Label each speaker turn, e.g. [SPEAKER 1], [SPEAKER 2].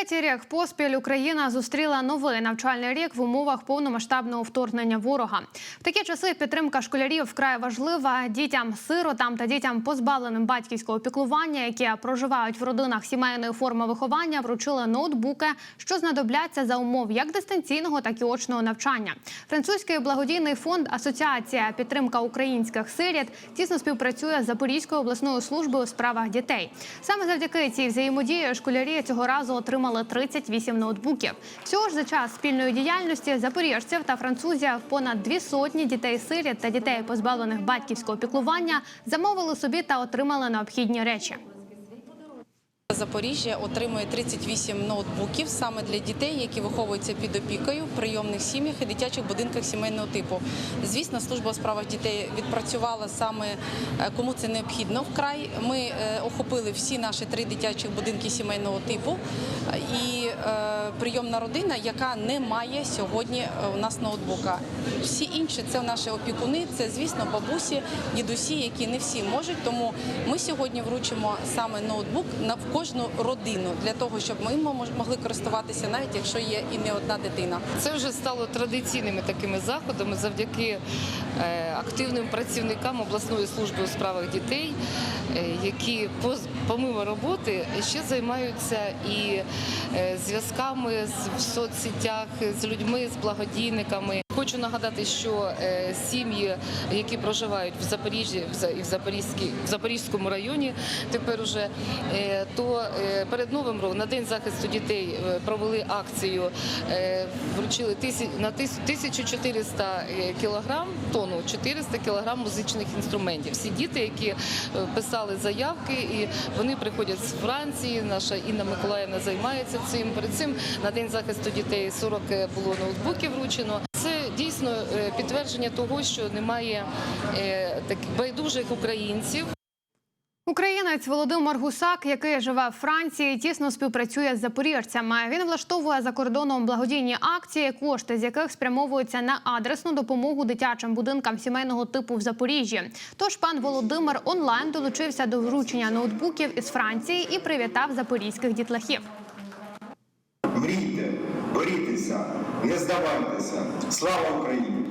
[SPEAKER 1] Третій рік поспіль Україна зустріла новий навчальний рік в умовах повномасштабного вторгнення ворога. В такі часи підтримка школярів вкрай важлива. Дітям сиротам та дітям позбавленим батьківського піклування, які проживають в родинах сімейної форми виховання, вручили ноутбуки, що знадобляться за умов як дистанційного, так і очного навчання. Французький благодійний фонд Асоціація підтримка українських сиріт тісно співпрацює з Запорізькою обласною службою у справах дітей. Саме завдяки цій взаємодії школярі цього разу отримали 38 ноутбуків. Всього ж за час спільної діяльності запоріжців та французів понад дві сотні дітей-сиріт та дітей, позбавлених батьківського піклування, замовили собі та отримали необхідні речі.
[SPEAKER 2] Запоріжжя отримує 38 ноутбуків саме для дітей, які виховуються під опікою в прийомних сім'ях і дитячих будинках сімейного типу. Звісно, служба у справах дітей відпрацювала саме е, кому це необхідно вкрай. Ми е, охопили всі наші три дитячих будинки сімейного типу і е, прийомна родина, яка не має сьогодні у нас ноутбука. Всі інші це наші опікуни, це звісно бабусі, дідусі, які не всі можуть. Тому ми сьогодні вручимо саме ноутбук на в кожну родину для того, щоб ми могли користуватися, навіть якщо є і не одна дитина.
[SPEAKER 3] Це вже стало традиційними такими заходами завдяки е, активним працівникам обласної служби у справах дітей, е, які помимо роботи ще займаються і е, зв'язками в соцсетях з людьми, з благодійниками. Хочу нагадати, що сім'ї, які проживають в Запоріжжі і в Запорізькому районі, тепер уже то е, перед новим роком на день захисту дітей е, провели акцію, е, вручили на 1400 е, кілограм тонну 400 кілограм музичних інструментів. Всі діти, які писали заявки, і вони приходять з Франції. Наша Інна Миколаївна займається цим. Перед цим на день захисту дітей 40 було ноутбуків вручено. Це дійсно підтвердження того, що немає таких байдужих українців.
[SPEAKER 1] Українець Володимир Гусак, який живе в Франції, тісно співпрацює з запоріжцями. Він влаштовує за кордоном благодійні акції, кошти з яких спрямовуються на адресну допомогу дитячим будинкам сімейного типу в Запоріжжі. Тож пан Володимир онлайн долучився до вручення ноутбуків із Франції і привітав запорізьких дітлахів.
[SPEAKER 4] Мрійте, борітеся, не здавайтеся. Слава Україні!